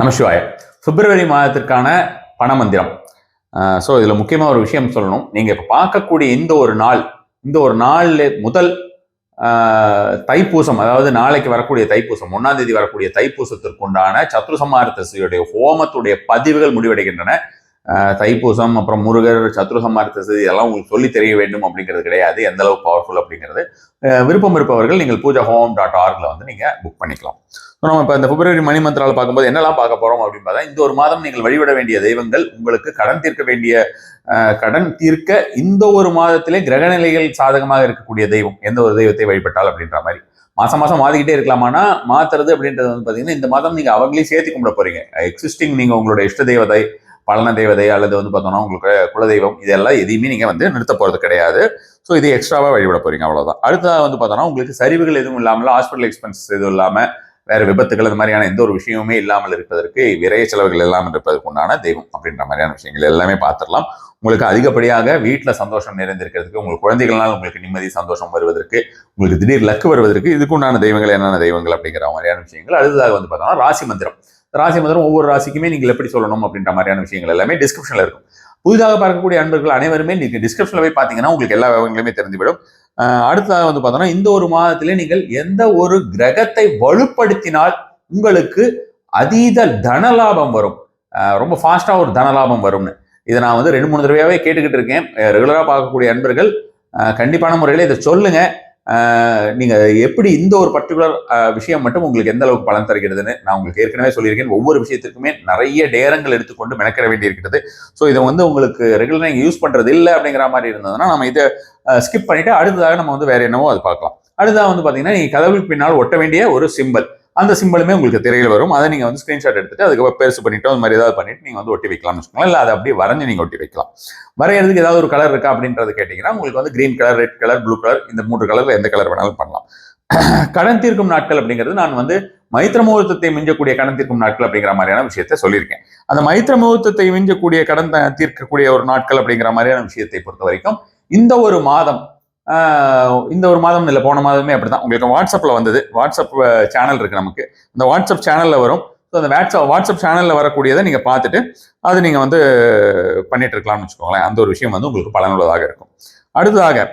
நமசிவாய. பிப்ரவரி மாதத்திற்கான பணமந்திரம். ஸோ இதில் முக்கியமாக ஒரு விஷயம் சொல்லணும். நீங்கள் இப்போ பார்க்கக்கூடிய இந்த ஒரு நாள் இந்த ஒரு நாளில் முதல் தைப்பூசம் அதாவது நாளைக்கு வரக்கூடிய தைப்பூசம் ஒன்றாம் தேதி வரக்கூடிய தைப்பூசத்திற்குண்டான சத்ருசம்மார்த்தசியுடைய ஹோமத்துடைய பதிவுகள் முடிவடைகின்றன. தைப்பூசம் அப்புறம் முருகர் சத்ருசம்மார்த்தசி இதெல்லாம் உங்களுக்கு சொல்லி தெரிய வேண்டும் அப்படிங்கிறது கிடையாது. எந்த அளவுக்கு பவர்ஃபுல் அப்படிங்கிறது. விருப்பம் இருப்பவர்கள் நீங்கள் பூஜா ஹோம் டாட் ஆர்கில் வந்து நீங்கள் புக் பண்ணிக்கலாம். ஸோ நம்ம இப்போ இந்த பிப்ரவரி மணி மந்திரால் பார்க்கும்போது என்னெல்லாம் பார்க்க போகிறோம் அப்படின்னு பார்த்தா இந்த ஒரு மாதம் நீங்கள் வழிபட வேண்டிய தெய்வங்கள் உங்களுக்கு கடன் தீர்க்க வேண்டிய கடன் தீர்க்க இந்த ஒரு மாதத்திலே கிரகநிலைகள் சாதகமாக இருக்கக்கூடிய தெய்வம் எந்த ஒரு தெய்வத்தை வழிபட்டால் அப்படின்ற மாதிரி. மாசம் மாசம் மாற்றிக்கிட்டே இருக்கலாமானா மாத்துறது அப்படின்றது வந்து பார்த்தீங்கன்னா இந்த மாதம் நீங்கள் அவங்களே சேர்த்து கும்பிட போறீங்க. எக்ஸிஸ்டிங் நீங்கள் உங்களோட இஷ்ட தெய்வதை பலன தேவதை அல்லது வந்து பார்த்தோம்னா உங்களுக்கு குலதெய்வம் இதெல்லாம் எதையுமே நீங்கள் வந்து நிறுத்த போகிறது கிடையாது. ஸோ இது எக்ஸ்ட்ராவாக வழிபட போகிறீங்க அவ்வளோதான் அடுத்ததாக வந்து பார்த்தோம்னா உங்களுக்கு சரிவுகள் எதுவும் இல்லாமல் ஹாஸ்பிட்டல் எக்ஸ்பென்சஸ் எதுவும் இல்லாமல் வேறு விபத்துகள் இந்த மாதிரியான எந்த ஒரு விஷயமுமே இல்லாமல் இருப்பதற்கு விரைய செலவுகள் இல்லாமல் இருப்பதற்கு உண்டான தெய்வம் அப்படின்ற மாதிரியான விஷயங்கள் எல்லாமே பார்த்துடலாம். உங்களுக்கு அதிகப்படியாக வீட்டில் சந்தோஷம் நிறைந்திருக்கிறதுக்கு உங்களுக்கு குழந்தைகளால் உங்களுக்கு நிம்மதி சந்தோஷம் வருவதற்கு உங்களுக்கு திடீர் லக்கு வருவதற்கு இதுக்கு உண்டான தெய்வங்கள் என்னென்ன தெய்வங்கள் அப்படிங்கிற மாதிரியான விஷயங்கள். அடுத்ததாக வந்து பார்த்தோம்னா ராசி மந்திரம். ராசி மந்திரம் ஒவ்வொரு ராசிக்குமே நீங்கள் எப்படி சொல்லணும் அப்படின்ற மாதிரியான விஷயங்கள் எல்லாமே டிஸ்கிரிப்ஷனில் இருக்கும். புதிதாக பார்க்கக்கூடிய அன்பர்கள் அனைவருமே நீங்கள் டிஸ்கிரிப்ஷனில் போய் பார்த்தீங்கன்னா உங்களுக்கு எல்லா விவரங்களுமே தெரிந்துவிடும். அடுத்ததாக வந்து பார்த்தோம்னா இந்த ஒரு மாதத்திலே நீங்கள் எந்த ஒரு கிரகத்தை வலுப்படுத்தினால் உங்களுக்கு அதீத தனலாபம் வரும். ரொம்ப ஃபாஸ்ட்டாக ஒரு தனலாபம் வரும்னு. இதை நான் வந்து ரெண்டு மூணு தடவையாவே கேட்டுக்கிட்டு இருக்கேன். ரெகுலராக பார்க்கக்கூடிய அன்பர்கள் கண்டிப்பான முறையில் இதை சொல்லுங்கள் நீங்கள் எப்படி இந்த ஒரு பர்டிகுலர் விஷயம் மட்டும் உங்களுக்கு எந்த அளவுக்கு பலன் தருகிறதுன்னு நான் உங்களுக்கு ஏற்கனவே சொல்லியிருக்கேன். ஒவ்வொரு விஷயத்திற்குமே நிறைய நேரங்கள் எடுத்துக்கொண்டு மெனக்கிற வேண்டியிருக்கிறது. ஸோ இதை வந்து உங்களுக்கு ரெகுலராக நீங்கள் யூஸ் பண்ணுறது இல்லை அப்படிங்கிற மாதிரி இருந்ததுன்னா நம்ம இதை ஸ்கிப் பண்ணிவிட்டு அடுத்ததாக நம்ம வந்து வேறு என்னவோ அது பார்க்கலாம். அடுத்ததாக வந்து பார்த்தீங்கன்னா நீங்கள் கதவுக்கு பின்னால் ஒட்ட வேண்டிய ஒரு சிம்பல் அந்த சிம்பிளுமே உங்களுக்கு திரையில் வரும். அதை நீங்கள் வந்து ஸ்க்ரீன்ஷாட் எடுத்துட்டு அதுக்கப்புறம் பெருசு பண்ணிட்டு அந்த மாதிரி ஏதாவது பண்ணிட்டு நீங்கள் வந்து ஒட்டி வைக்கலாம்னு வச்சுக்கோங்களேன். இல்லை அதை அப்படியே வரைஞ்சி நீங்கள் ஒட்டி வைக்கலாம். வரைகிறதுக்கு ஏதாவது ஒரு கலர் இருக்கா அப்படின்றது கேட்டிங்கன்னா உங்களுக்கு வந்து green colour red colour blue colour இந்த மூன்று கலரில் எந்த கலர் வேணாலும் பண்ணலாம். கடன் தீர்க்கும் நாட்கள் அப்படிங்கிறது நான் வந்து மைத்திர முகூர்த்தத்தை மிஞ்சக்கூடிய கடன் தீர்க்கும் நாட்கள் அப்படிங்கிற மாதிரியான விஷயத்தை சொல்லியிருக்கேன். அந்த மைத்திர முகூர்த்தத்தை மிஞ்சக்கூடிய கடன் தீர்க்கக்கூடிய ஒரு நாட்கள் அப்படிங்கிற மாதிரியான விஷயத்தை பொறுத்த வரைக்கும் இந்த ஒரு மாதம் இந்த ஒரு மாதம் இல்லை போன மாதமே அப்படிதான். உங்களுக்கு வாட்ஸ்அப்பில் வந்தது. வாட்ஸ்அப் சேனல் இருக்கு நமக்கு. இந்த வாட்ஸ்அப் சேனலில் வரும். ஸோ அந்த வாட்ஸ்அப் வாட்ஸ்அப் சேனலில் வரக்கூடியதை நீங்கள் பார்த்துட்டு அது நீங்கள் வந்து பண்ணிட்டு இருக்கலாம்னு வச்சுக்கோங்களேன். அந்த ஒரு விஷயம் வந்து உங்களுக்கு பலனுள்ளதாக இருக்கும். அடுத்ததாக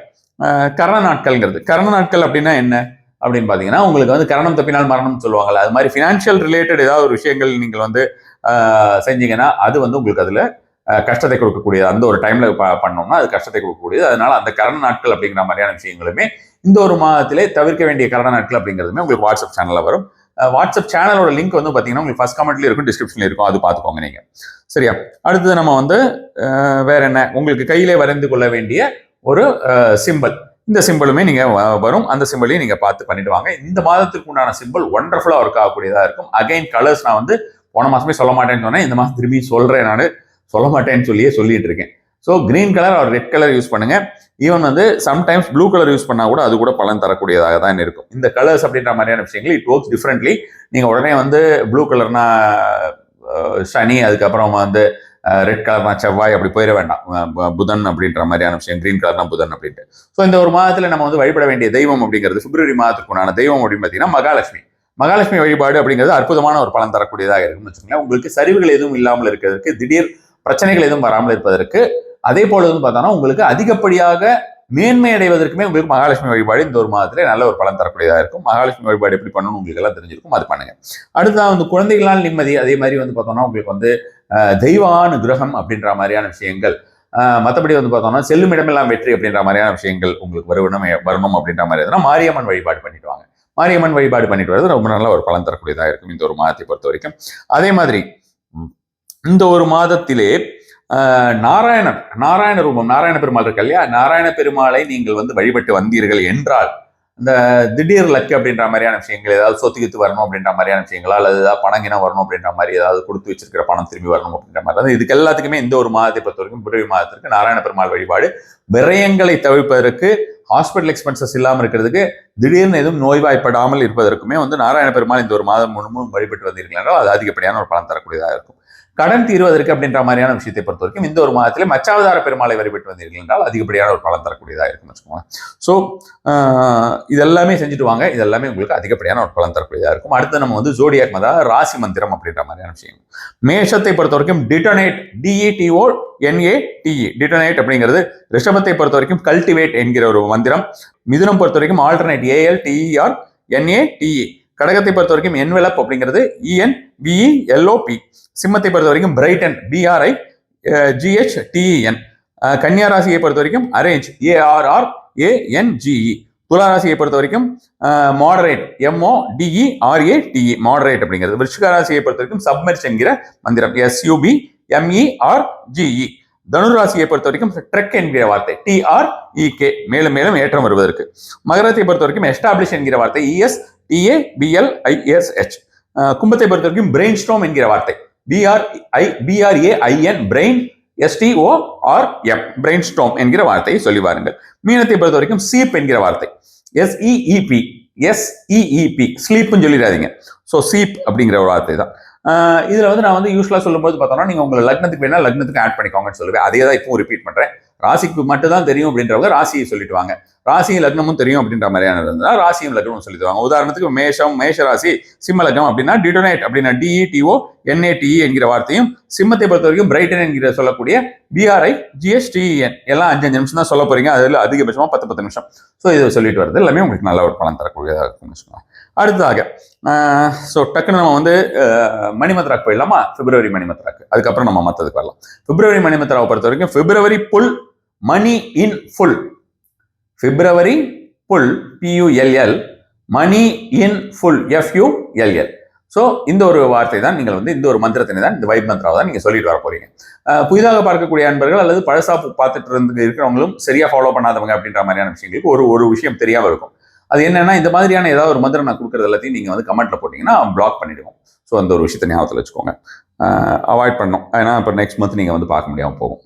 கரண நாட்கள்ங்கிறது. கரண நாட்கள் அப்படின்னா என்ன? அப்படின்னு பார்த்தீங்கன்னா உங்களுக்கு வந்து கரணம் தப்பினால் மரணம்னு சொல்லுவாங்கல்ல. அது மாதிரி ஃபினான்ஷியல் ரிலேட்டட் ஏதாவது ஒரு விஷயங்கள் நீங்கள் வந்து செஞ்சீங்கன்னா அது வந்து உங்களுக்கு அதில் கஷ்டத்தை கொடுக்கக்கூடியது. அந்த ஒரு டைம்ல பண்ணோம்னா அது கஷ்டத்தை கொடுக்கக்கூடியது. அதனால அந்த கரண நாட்கள் அப்படிங்கிற மாதிரியான விஷயங்களுமே இந்த ஒரு மாதத்திலே தவிர்க்க வேண்டிய கரண நாட்கள் அப்படிங்கிறதுமே உங்களுக்கு வாட்ஸ்அப் சேனல்ல வரும். வாட்ஸ்அப் சேனலோட லிங்க் வந்து பார்த்தீங்கன்னா உங்களுக்கு ஃபர்ஸ்ட் கமெண்ட்லேயும் இருக்கும் டிஸ்கிரிப்ஷன்ல இருக்கும். அது பார்த்துக்கோங்க நீங்க. சரியா? அடுத்தது நம்ம வந்து வேற என்ன? உங்களுக்கு கையிலே வரைந்து கொள்ள வேண்டிய ஒரு சிம்பிள் இந்த சிம்பிளுமே நீங்க வ- வரும். அந்த சிம்பிளையும் நீங்க பார்த்து பண்ணிட்டு வாங்க. இந்த மாதத்துக்கு உண்டான சிம்பிள் ஒண்டர்ஃபுல்லா ஒர்க் ஆகக்கூடியதா இருக்கும். அகைன் கலர்ஸ் நான் வந்து போன மாசமே சொல்ல மாட்டேன்னு சொன்னேன். இந்த மாதம் திரும்பி சொல்றேன் நான். சொல்ல மாட்டேன்னு சொல்லியே சொல்லிட்டு இருக்கேன் ஸோ கிரீன் கலர் ஒரு ரெட் கலர் யூஸ் பண்ணுங்க. ஈவன் வந்து சம்டைம்ஸ் ப்ளூ கலர் யூஸ் பண்ணால் கூட அது கூட பலன் தரக்கூடியதாக தான் இருக்கும். இந்த கலர்ஸ் அப்படின்ற மாதிரியான விஷயங்கள் இட் ஒர்க்ஸ் டிஃப்ரெண்ட்லி நீங்கள் உடனே வந்து ப்ளூ கலர்னா சனி அதுக்கப்புறம் வந்து ரெட் கலர்னா செவ்வாய் அப்படி போயிட வேண்டாம். புதன் அப்படின்ற மாதிரியான விஷயம் கிரீன் கலர்னா புதன் அப்படின்ட்டு. ஸோ இந்த ஒரு மாதத்தில் நம்ம வந்து வழிபட வேண்டிய தெய்வம் அப்படிங்கிறது பிப்ரவரி மாதத்துக்குண்டான தெய்வம் அப்படின்னு பார்த்தீங்கன்னா மகாலட்சுமி. மகாலட்சுமி வழிபாடு அப்படிங்கிறது அற்புதமான ஒரு பலன் தரக்கூடியதாக இருக்கும்னு வச்சுக்கோங்களேன். உங்களுக்கு சரிவுகள் எதுவும் இல்லாமல் இருக்கிறதுக்கு திடீர் பிரச்சனைகள் எதுவும் வராமல் இருப்பதற்கு அதே போல வந்து பார்த்தோம்னா உங்களுக்கு அதிகப்படியாக மேன்மை அடைவதற்குமே உங்களுக்கு மகாலட்சுமி வழிபாடு இந்த ஒரு மாதத்துல நல்ல ஒரு பலன் தரக்கூடியதாக இருக்கும். மகாலட்சுமி வழிபாடு எப்படி பண்ணணும் உங்களுக்கு எல்லாம் தெரிஞ்சிருக்கும். அது பண்ணுங்க. அடுத்ததான் வந்து குழந்தைகளால் நிம்மதி அதே மாதிரி வந்து பார்த்தோம்னா உங்களுக்கு வந்து தெய்வானு கிரகம் அப்படின்ற மாதிரியான விஷயங்கள் மற்றபடி வந்து பார்த்தோம்னா செல்லும் இடமெல்லாம் வெற்றி அப்படின்ற மாதிரியான விஷயங்கள் உங்களுக்கு வரணும் வரணும் அப்படின்ற மாதிரி எதுனா மாரியம்மன் வழிபாடு பண்ணிட்டு வாங்க. மாரியம்மன் வழிபாடு பண்ணிட்டு வரது ரொம்ப நல்ல ஒரு பலன் தரக்கூடியதாக இருக்கும் இந்த ஒரு மாதத்தை பொறுத்த வரைக்கும். அதே மாதிரி இந்த ஒரு மாதத்திலே நாராயணர் நாராயண ரூபம் நாராயண பெருமாள் இருக்கு இல்லையா? நாராயண பெருமாளை நீங்கள் வந்து வழிபட்டு வந்தீர்கள் என்றால் இந்த திடீர் லக்கு அப்படின்ற மாதிரியான விஷயங்கள் ஏதாவது சொத்து கித்து வரணும் அப்படின்ற மாதிரியான விஷயங்களா? அல்லது ஏதாவது பணங்கினம் வரணும் அப்படின்ற மாதிரி ஏதாவது கொடுத்து வச்சிருக்கிற பணம் திரும்பி வரணும் அப்படின்ற மாதிரி. அதாவது இதுக்கு எல்லாத்துக்குமே இந்த ஒரு மாதத்தை பொறுத்த வரைக்கும் பிறவி மாதத்திற்கு நாராயண பெருமாள் வழிபாடு. விரயங்களை தவிர்ப்பதற்கு ஹாஸ்பிட்டல் எக்ஸ்பென்சஸ் இல்லாமல் இருக்கிறதுக்கு திடீர்னு எதுவும் நோய்வாய்ப்படாமல் இருப்பதற்குமே வந்து நாராயண பெருமாள் இந்த ஒரு மாதம் முழுமும் வழிபட்டு வந்தீர்கள் என்றால் அது அதிகப்படியான ஒரு பணம் தரக்கூடியதாக இருக்கும். கடன் தீர்வதற்கு அப்படின்ற மாதிரியான விஷயத்தை பொறுத்த வரைக்கும் இந்த ஒரு மாதத்திலே மச்சாவதார பெருமாளை வழிபட்டு வந்தீர்கள் என்றால் அதிகப்படியான ஒரு பலன் தரக்கூடியதாக இருக்கும்னு வச்சுக்கோங்க. ஸோ இதெல்லாமே செஞ்சுட்டு வாங்க. இதெல்லாமே உங்களுக்கு அதிகப்படியான ஒரு பலன் தரக்கூடியதாக இருக்கும். அடுத்து நம்ம வந்து ஜோடியாக் மதா ராசி மந்திரம் அப்படின்ற மாதிரியான விஷயம் மேஷத்தை பொறுத்த வரைக்கும் டிட்டோனேட் டிஇடிஓ என்ஏ டிஇ டிட்டோனேட் அப்படிங்கிறது ரிஷபத்தை பொறுத்த வரைக்கும் கல்டிவேட் என்கிற ஒரு மந்திரம். மிதுனம் பொறுத்த வரைக்கும் alternate A L T E R N A T E கடகத்தை பொறுத்த வரைக்கும் என்வெலப் அப்படிங்கிறது இஎன் பிஇ எல்ஓபி சிம்மத்தை பொறுத்த வரைக்கும் பிரைட்டன் பிஆர்ஐ ஜிஹெச் டிஇஎன் கன்னியா ராசியை பொறுத்த வரைக்கும் அரேஞ்ச் ஏஆர்ஆர் ஏஎன்ஜிஇ துலா ராசியை பொறுத்த வரைக்கும் moderate M O D E R A T E moderate அப்படிங்கிறது. விருச்சிக ராசியை பொறுத்த வரைக்கும் சப்மர்ஜ் என்கிற மந்திரம். எஸ்யூபி எம்இஆர் ஜிஇ தனுராசியை பொறுத்த வரைக்கும் ட்ரெக் என்கிற வார்த்தை. டிஆர்இகே மேலும் மேலும் ஏற்றம் வருவதற்கு. மகரத்தை பொறுத்த வரைக்கும் எஸ்டாப்ளிஷ் என்கிற வார்த்தை. இஎஸ் டிஏபிஎல்ஐஎஸ்ஹெச் கும்பத்தை பொறுத்த வரைக்கும் பிரெயின் ஸ்ட்ரோம் என்கிற வார்த்தை. B R I B R A I N brain S T O R M brainstorm என்கிற வார்த்தையை சொல்லி வாருங்கள். மீனத்தை பொறுத்த வரைக்கும் சீப் என்கிற வார்த்தை. எஸ்இஇபி எஸ்இஇபி ஸ்லீப்னு சொல்லிடாதீங்க. ஸோ சீப் அப்படிங்கிற ஒரு வார்த்தை தான். இதில் வந்து நான் வந்து யூஸ்வலாக சொல்லும்போது பார்த்தோம்னா நீங்கள் உங்கள் லக்னத்துக்கு வேணால் லக்னத்துக்கு ஆட் பண்ணிக்கோங்கன்னு சொல்லுவேன். அதே தான் இப்போ ரிப்பீட் பண்ணுறேன் ராசிக்கு மட்டும்தான் தெரியும் அப்படின்றவங்க ராசியை சொல்லிட்டுவாங்க ராசியும் லக்னமும் தெரியும் அப்படின்ற மாதிரியான இருந்தால் ராசியும் லக்னமும் சொல்லிடுவாங்க. உதாரணத்துக்கு மேஷம் மேஷ ராசி சிம்ம லக்னம் அப்படின்னா டிடோனேட் அப்படின்னா டிஇடிஓ என்ஏடிஇ என்கிற வார்த்தையும் சிம்மத்தை பொறுத்த வரைக்கும் பிரைட்டன் என்கிற சொல்லக்கூடிய பிஆர்ஐ ஜிஎஸ்டிஎன் எல்லாம் அஞ்சு அஞ்சு நிமிஷம் தான் சொல்ல போறீங்க. அதில் அதிகபட்சமாக பத்து பத்து நிமிஷம். ஸோ இதை சொல்லிட்டு வருது எல்லாமே உங்களுக்கு நல்ல ஒரு பலன் தரக்கூடியதாக இருக்கும்னு வச்சுக்கோங்க. அடுத்ததாக ஸோ டக்குன்னு நம்ம வந்து அஹ், மணிமத்ராக்கு போயிடலாமா? பிப்ரவரி மணிமத்ராக்கு. அதுக்கப்புறம் நம்ம மற்றதுக்கு வரலாம். பிப்ரவரி மணிமத்ராவை பொறுத்த வரைக்கும் February pull money in full. February pull P U L L money in full F U L L so இந்த ஒரு வார்த்தை தான் நீங்கள் வந்து இந்த ஒரு மந்திரத்தினை தான் இந்த வைப் மந்திராவை தான் நீங்கள் சொல்லிட்டு வர போறீங்க. புதிதாக பார்க்கக்கூடிய அன்பர்கள் அல்லது பழசாக பார்த்துட்டு இருந்து இருக்கிறவங்களும் சரியாக ஃபாலோ பண்ணாதவங்க அப்படின்ற மாதிரியான விஷயங்களுக்கு ஒரு ஒரு விஷயம் தெரியாமல் இருக்கும். அது என்னன்னா இந்த மாதிரியான ஏதாவது ஒரு மந்திரம் நான் கொடுக்குறது எல்லாத்தையும் நீங்கள் வந்து கமெண்ட்ல போட்டிங்கன்னா பிளாக் பண்ணிடுவோம். ஸோ அந்த ஒரு விஷயத்தை ஞாபகத்தில் வச்சுக்கோங்க. அவாய்ட் பண்ணோம் ஏன்னா இப்போ நெக்ஸ்ட் மந்த் நீங்கள் வந்து பார்க்க முடியாமல் போகும்.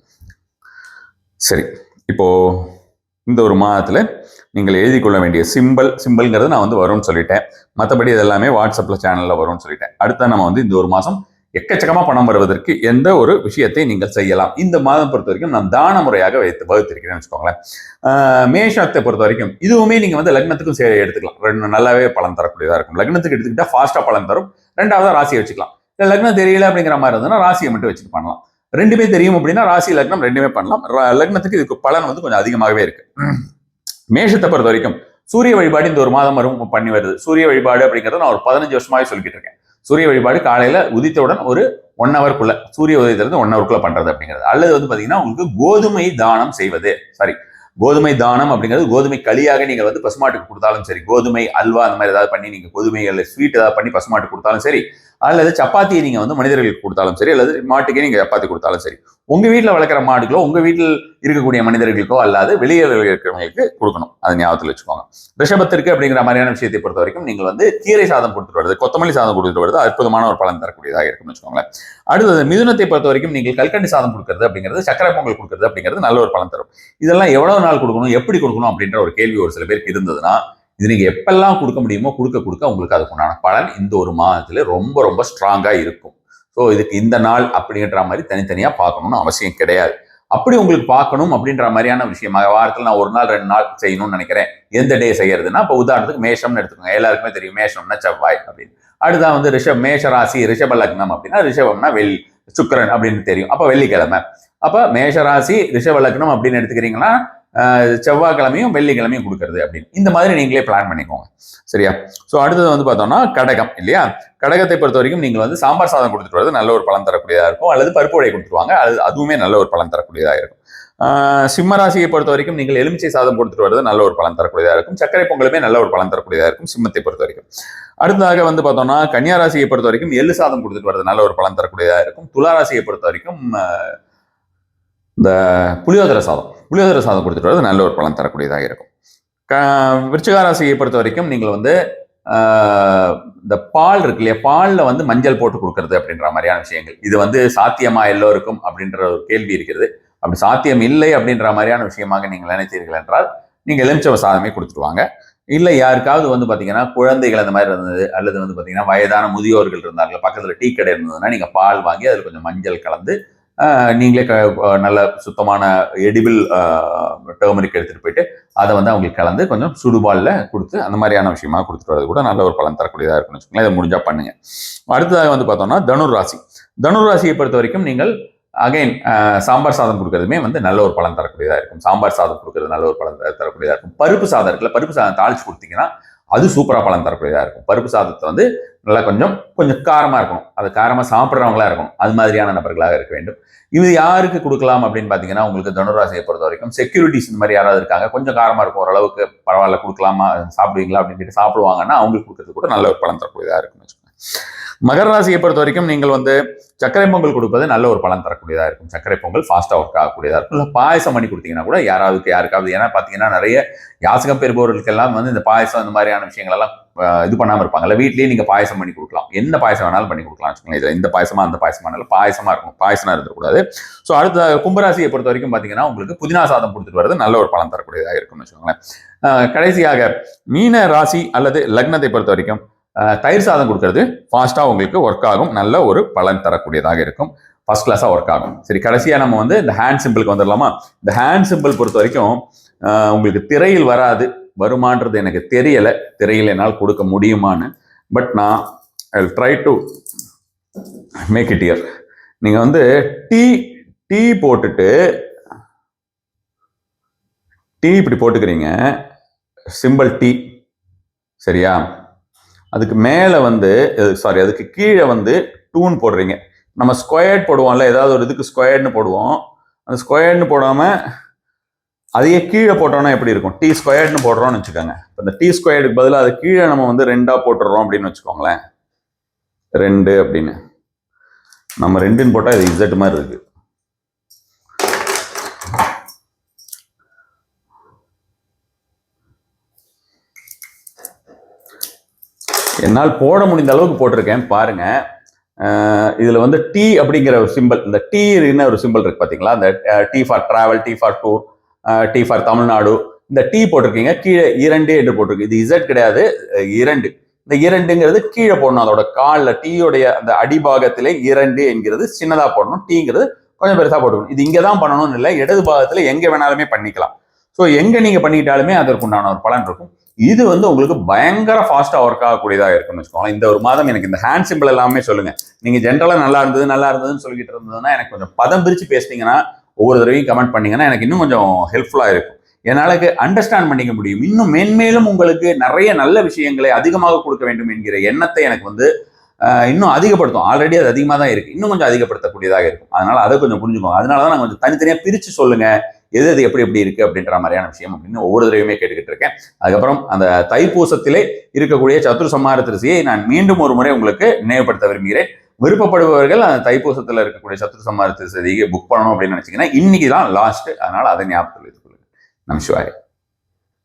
சரி இப்போது இந்த ஒரு மாதத்தில் நீங்கள் எழுதி கொள்ள வேண்டிய சிம்பிள் சிம்பிள்ங்கிறது நான் வந்து வரும்னு சொல்லிட்டேன். மற்றபடி இதெல்லாமே வாட்ஸ்அப்பில் சேனலில் வரும்னு சொல்லிட்டேன். அடுத்த நம்ம வந்து இந்த ஒரு மாதம் எக்கச்சக்கமாக பணம் வருவதற்கு எந்த ஒரு விஷயத்தை நீங்கள் செய்யலாம். இந்த மாதம் பொறுத்த வரைக்கும் நான் தான முறையாக வைத்து வகுத்திருக்கிறேன்னு வச்சுக்கோங்களேன். மேஷத்தை பொறுத்த வரைக்கும் இதுவுமே நீங்கள் வந்து லக்னத்துக்கும் சே- எடுத்துக்கலாம். ரெண்டு நல்லாவே பலன் தரக்கூடியதாக இருக்கும். லக்னத்துக்கு எடுத்துக்கிட்டால் ஃபாஸ்ட்டாக பலன் தரும். ரெண்டாவது ராசியை வச்சுக்கலாம். இல்லை லக்னம் தெரியல அப்படிங்கிற மாதிரி இருந்ததுன்னா ராசியை மட்டும் வச்சுட்டு பண்ணலாம். ரெண்டுமே தெரியும் அப்படின்னா ராசி லக்னம் ரெண்டுமே பண்ணலாம். லக்னத்துக்கு இதுக்கு பலன் வந்து கொஞ்சம் அதிகமாகவே இருக்கு. மேஷத்தை பொறுத்த வரைக்கும் சூரிய வழிபாடு இந்த ஒரு மாதம் வரும் பண்ணி வருது. சூரிய வழிபாடு அப்படிங்கிறத நான் ஒரு பதினஞ்சு வருஷமாவே சொல்லிக்கிட்டு இருக்கேன். சூரிய வழிபாடு காலையில உதித்தவுடன் ஒரு ஒன் ஹவர்க்குள்ள சூரிய உதயத்திலிருந்து ஒன் ஹவர்க்குள்ள பண்றது அப்படிங்கிறது. அல்லது வந்து பாத்தீங்கன்னா உங்களுக்கு கோதுமை தானம் செய்வது. சாரி கோதுமை தானம் அப்படிங்கிறது கோதுமை களியாக நீங்கள் வந்து பசுமாட்டுக்கு கொடுத்தாலும் சரி கோதுமை அல்வா அந்த மாதிரி ஏதாவது பண்ணி நீங்கள் கோதுமைகள் ஸ்வீட் ஏதாவது பண்ணி பசுமாட்டுக்கு கொடுத்தாலும் சரி அல்லது சப்பாத்தியை நீங்கள் வந்து மனிதர்களுக்கு கொடுத்தாலும் சரி அல்லது மாட்டுக்கே நீங்கள் சப்பாத்தி கொடுத்தாலும் சரி உங்கள் வீட்டில் வளர்க்குற மாடுகளோ உங்கள் வீட்டில் இருக்கக்கூடிய மனிதர்களுக்கோ அல்லாது வெளியே இருக்கிறவங்களுக்கு கொடுக்கணும். அதை ஞாபகத்தில் வச்சுக்கோங்க. ரிஷபத்திற்கு அப்படிங்கிற மாதிரியான விஷயத்தை பொறுத்த வரைக்கும் நீங்கள் வந்து கீரை சாதம் கொடுத்துட்டு வருது கொத்தமல்லி சாதம் கொடுத்துட்டு வருது அற்புதமான ஒரு பலன் தரக்கூடியதாக இருக்கும்னு வச்சுக்கோங்களேன். அடுத்தது மிதுனத்தை பொறுத்த வரைக்கும் நீங்கள் கல்கண்டு சாதம் கொடுக்கறது அப்படிங்கிறது சக்கரை பொங்கல் கொடுக்கறது அப்படிங்கிறது நல்ல ஒரு பலன் தரும். இதெல்லாம் எவ்வளவு நாள் கொடுக்கணும் எப்படி கொடுக்கணும் அப்படின்ற ஒரு கேள்வி ஒரு சில பேருக்கு இருந்ததுன்னா இது நீங்கள் எப்பெல்லாம் கொடுக்க முடியுமோ கொடுக்க கொடுக்க உங்களுக்கு அதுக்கு உண்டான பலன் இந்த ஒரு மாதத்தில் ரொம்ப ரொம்ப ஸ்ட்ராங்காக இருக்கும். ஸோ இதுக்கு இந்த நாள் அப்படின்ற மாதிரி தனித்தனியாக பார்க்கணும்னு அவசியம் கிடையாது. அப்படி உங்களுக்கு பார்க்கணும் அப்படின்ற மாதிரியான விஷயமாக வாரத்தில் நான் ஒரு நாள் ரெண்டு நாள் செய்யணும்னு நினைக்கிறேன். எந்த டே செய்யறதுன்னா இப்போ உதாரணத்துக்கு மேஷம்னு எடுத்துக்கோங்க. எல்லாருக்குமே தெரியும் மேஷம்னா செவ்வாய் அப்படின்னு. அடுத்தா வந்து ரிஷப் மேஷ ராசி ரிஷப லக்னம் அப்படின்னா ரிஷபம்னா வெள்ளி சுக்கிரன் அப்படின்னு தெரியும். அப்போ வெள்ளிக்கிழமை. அப்போ மேஷ ராசி ரிஷப லக்னம் அப்படின்னு எடுத்துக்கிறீங்கன்னா செவ்வாய்க்கிழமையும் வெள்ளிக்கிழமையும் கொடுக்கறது அப்படின்னு. இந்த மாதிரி நீங்களே பிளான் பண்ணிக்கோங்க. சரியா? ஸோ அடுத்தது வந்து பார்த்தோம்னா கடகம் இல்லையா? கடகத்தை பொறுத்த வரைக்கும் நீங்கள் வந்து சாம்பார் சாதம் கொடுத்துட்டு வரது நல்ல ஒரு பலன் தரக்கூடியதாக இருக்கும். அல்லது பருப்பு வடை கொடுத்துருவாங்க அது அதுவுமே நல்ல ஒரு பலன் தரக்கூடியதாக இருக்கும். சிம்ம ராசியை பொறுத்த வரைக்கும் நீங்கள் எலுமிச்சை சாதம் கொடுத்துட்டு வரது நல்ல ஒரு பலன் தரக்கூடியதாக இருக்கும். சர்க்கரை பொங்கலுமே நல்ல ஒரு பலன் தரக்கூடியதாக இருக்கும் சிம்மத்தை பொறுத்த வரைக்கும். அடுத்ததாக வந்து பார்த்தோம்னா கன்னியா ராசியை பொறுத்த வரைக்கும் எள்ளு சாதம் கொடுத்துட்டு வரது நல்ல ஒரு பலன் தரக்கூடியதாக இருக்கும். துலா ராசியை பொறுத்த வரைக்கும் இந்த புளியோதர சாதம். புளியோதர சாதம் கொடுத்துட்டு வரது நல்ல ஒரு பலன் தரக்கூடியதாக இருக்கும். க விருச்சிகாராசியை பொறுத்த வரைக்கும் நீங்கள் வந்து இந்த பால் இருக்கு இல்லையா? பாலில் வந்து மஞ்சள் போட்டு கொடுக்கறது அப்படின்ற மாதிரியான விஷயங்கள். இது வந்து சாத்தியமா எல்லோருக்கும் அப்படின்ற ஒரு கேள்வி இருக்கிறது. அப்படி சாத்தியம் இல்லை அப்படின்ற மாதிரியான விஷயமாக நீங்கள் நினைத்தீர்கள் என்றால் நீங்கள் எலுமிச்சவ சாதமே கொடுத்துருவாங்க இல்லை யாருக்காவது வந்து பார்த்தீங்கன்னா குழந்தைகள் அந்த மாதிரி இருந்தது அல்லது வந்து பார்த்தீங்கன்னா வயதான முதியோர்கள் இருந்தார்கள் பக்கத்தில் டீ கடை இருந்ததுன்னா நீங்கள் பால் வாங்கி அதில் கொஞ்சம் மஞ்சள் கலந்து நீங்களே க நல்ல சுத்தமான எடிபிள் டேர்மரிக் எடுத்துகிட்டு போயிட்டு அதை வந்து அவங்களுக்கு கலந்து கொஞ்சம் சுடுபாலில் கொடுத்து அந்த மாதிரியான விஷயமா கொடுத்துட்டு வரது கூட நல்ல ஒரு பலன் தரக்கூடியதாக இருக்குன்னு வச்சுக்கோங்களேன். இதை முடிஞ்சா பண்ணுங்க. அடுத்ததாக வந்து பார்த்தோம்னா தனுர் ராசி தனுர் ராசியை பொறுத்த வரைக்கும் நீங்கள் அகைன் சாம்பார் சாதம் கொடுக்கறதுமே வந்து நல்ல ஒரு பலன் தரக்கூடியதாக இருக்கும். சாம்பார் சாதம் கொடுக்கறது நல்ல ஒரு பலன் தர- தரக்கூடியதாக இருக்கும். பருப்பு சாதம் இருக்குல்ல பருப்பு சாதம் தாளிச்சு கொடுத்தீங்கன்னா அது சூப்பராக பழம் தரக்கூடியதாக இருக்கும். பருப்பு சாதத்தை வந்து நல்லா கொஞ்சம் கொஞ்சம் காரமாக இருக்கணும். அது காரமாக சாப்பிட்றவங்களா இருக்கணும். அது மாதிரியான நபர்களாக இருக்க வேண்டும். இது யாருக்கு கொடுக்கலாம் அப்படின்னு பார்த்தீங்கன்னா உங்களுக்கு தனுராசியை பொறுத்த வரைக்கும் செக்யூரிட்டிஸ் இந்த மாதிரி யாராவது இருக்காங்க கொஞ்சம் காரமாக இருக்கும். ஓரளவுக்கு பரவாயில்ல கொடுக்கலாமா சாப்பிடுவீங்களா அப்படின்னு கேட்டு சாப்பிடுவாங்கன்னா அவங்களுக்கு கொடுக்கறது கூட நல்ல ஒரு பழம் தரக்கூடியதாக இருக்கும்னு வச்சுக்கோங்க. மகர ராசியை பொறுத்த வரைக்கும் நீங்கள் வந்து சர்க்கரை பொங்கல் கொடுப்பது நல்ல ஒரு பலன் தரக்கூடியதாக இருக்கும். சர்க்கரை பொங்கல் ஃபாஸ்ட்டாக ஒர்க் ஆகக்கூடியதாக இருக்கும். இல்லை பாயசம் பண்ணி கொடுத்தீங்கன்னா கூட யாராவது யாருக்காவது ஏன்னா பார்த்தீங்கன்னா நிறைய யாசகம் பெறுபவர்களுக்கெல்லாம் வந்து இந்த பாயசம் இந்த மாதிரியான விஷயங்களெல்லாம் இது பண்ணாமல் இருப்பாங்கல்ல வீட்லேயே நீங்கள் பாயசம் பண்ணி கொடுக்கலாம். எந்த பாயசம் வேணாலும் பண்ணி கொடுக்கலாம் வச்சுக்கோங்களேன். இதில் இந்த பாயசமாக அந்த பாயசமானாலும் பாயசமாக இருக்கும் பாயசமாக இருந்துக்கூடாது ஸோ அடுத்த கும்பராசியை பொறுத்த வரைக்கும் பார்த்தீங்கன்னா உங்களுக்கு புதினா சாதம் கொடுத்துட்டு வரது நல்ல ஒரு பலன் தரக்கூடியதாக இருக்கும்னு வச்சுக்கோங்களேன். கடைசியாக மீன ராசி அல்லது லக்னத்தை பொறுத்த வரைக்கும் தயிர் சாதம் கொடுக்கறது ஃபாஸ்ட்டாக உங்களுக்கு ஒர்க் ஆகும். நல்ல ஒரு பலன் தரக்கூடியதாக இருக்கும். ஃபர்ஸ்ட் கிளாஸாக ஒர்க் ஆகும். சரி கடைசியாக நம்ம வந்து இந்த ஹேண்ட் சிம்பிளுக்கு வந்துடலாமா? இந்த ஹேண்ட் சிம்பிள் பொறுத்த வரைக்கும் உங்களுக்கு திரையில் வராது. வருமான்றது எனக்கு தெரியலை. திரையில் என்னால் கொடுக்க முடியுமான்னு. பட் நான் I try to make it year நீங்கள் வந்து டீ டீ போட்டுட்டு டீ இப்படி போட்டுக்கிறீங்க. சிம்பிள் டீ சரியா? அதுக்கு மேலே வந்து சாரி அதுக்கு கீழே வந்து டூன் போடுறீங்க. நம்ம ஸ்கொயர்ட் போடுவோம்ல ஏதாவது ஒரு இதுக்கு ஸ்கொயர்ட்னு போடுவோம். அந்த ஸ்கொயர்ட்னு போடாமல் அதையே கீழே போட்டோம்னா எப்படி இருக்கும்? டி ஸ்கொயர்ட்னு போடுறோம்னு வச்சுக்கோங்க. இப்போ இந்த டி ஸ்கொயர்டுக்கு பதிலாக அது கீழே நம்ம வந்து ரெண்டாக போட்டுடுறோம் அப்படின்னு வச்சுக்கோங்களேன். ரெண்டு அப்படின்னு. நம்ம ரெண்டுன்னு போட்டால் இது இசட் மாதிரி இருக்குது என்னால் போட முடிந்த அளவுக்கு போட்டிருக்கேன் பாருங்க. இதில் வந்து டி அப்படிங்கிற ஒரு சிம்பிள் இந்த டீன்னு ஒரு சிம்பிள் இருக்கு பார்த்தீங்களா இந்த T for travel T for tour T for Tamil Nadu. இந்த டி போட்டிருக்கீங்க கீழே இரண்டு என்று போட்டிருக்கு. இது இசட் கிடையாது இரண்டு. இந்த இரண்டுங்கிறது கீழே போடணும். அதோட காலில் டீயோடைய அந்த அடிபாகத்திலே இரண்டு என்கிறது சின்னதாக போடணும். டீங்கிறது கொஞ்சம் பெருசாக போட்டுக்கணும். இது இங்கே தான் பண்ணணும்னு இல்லை இடது பாகத்தில் எங்கே வேணாலுமே பண்ணிக்கலாம். ஸோ எங்கே நீங்கள் பண்ணிக்கிட்டாலுமே அதற்கு உண்டான ஒரு பலன் இருக்கும். இது வந்து உங்களுக்கு பயங்கர ஃபாஸ்ட்டாக ஒர்க் ஆகக்கூடியதாக இருக்கும்னு வச்சுக்கோங்களேன். இந்த ஒரு மாதம் எனக்கு இந்த ஹேண்ட் சிம்பிள் எல்லாமே சொல்லுங்கள் நீங்கள் ஜென்ரலாக நல்லா இருந்தது நல்லா இருந்ததுன்னு சொல்லிக்கிட்டு இருந்ததுன்னா எனக்கு கொஞ்சம் பதம் பிரித்து பேசுனீங்கன்னா ஒவ்வொரு தடவையும் கமெண்ட் பண்ணிங்கன்னா எனக்கு இன்னும் கொஞ்சம் ஹெல்ப்ஃபுல்லாக இருக்கும். என்னால் அண்டர்ஸ்டாண்ட் பண்ணிக்க முடியும். இன்னும் மென்மேலும் உங்களுக்கு நிறைய நல்ல விஷயங்களை அதிகமாக கொடுக்க வேண்டும் என்கிற எண்ணத்தை எனக்கு வந்து இன்னும் அதிகப்படுத்தும். ஆல்ரெடி அது அதிகமாக தான் இருக்குது இன்னும் கொஞ்சம் அதிகப்படுத்தக்கூடியதாக இருக்கும். அதனால் அதை கொஞ்சம் புரிஞ்சுக்கோங்க. அதனால தான் நான் கொஞ்சம் தனித்தனியாக பிரித்து சொல்லுங்கள் எது எது எப்படி எப்படி இருக்கு அப்படின்ற மாதிரியான விஷயம் அப்படின்னு ஒவ்வொரு தடவையுமே கேட்டுக்கிட்டு இருக்கேன். அதுக்கப்புறம் அந்த தைப்பூசத்திலே இருக்கக்கூடிய சத்துரு சம்மார திருசியை நான் மீண்டும் ஒரு முறை உங்களுக்கு நினைவுபடுத்த விரும்புகிறேன். விருப்பப்படுபவர்கள் அந்த தைப்பூசத்தில் இருக்கக்கூடிய சத்துரு சம்மார திருசதியை புக் பண்ணணும் அப்படின்னு நினச்சிங்கன்னா இன்னைக்கு தான் லாஸ்ட்டு அதனால் அதை ஞாபகத்தில் வைத்துக் கொள்ளுங்க நம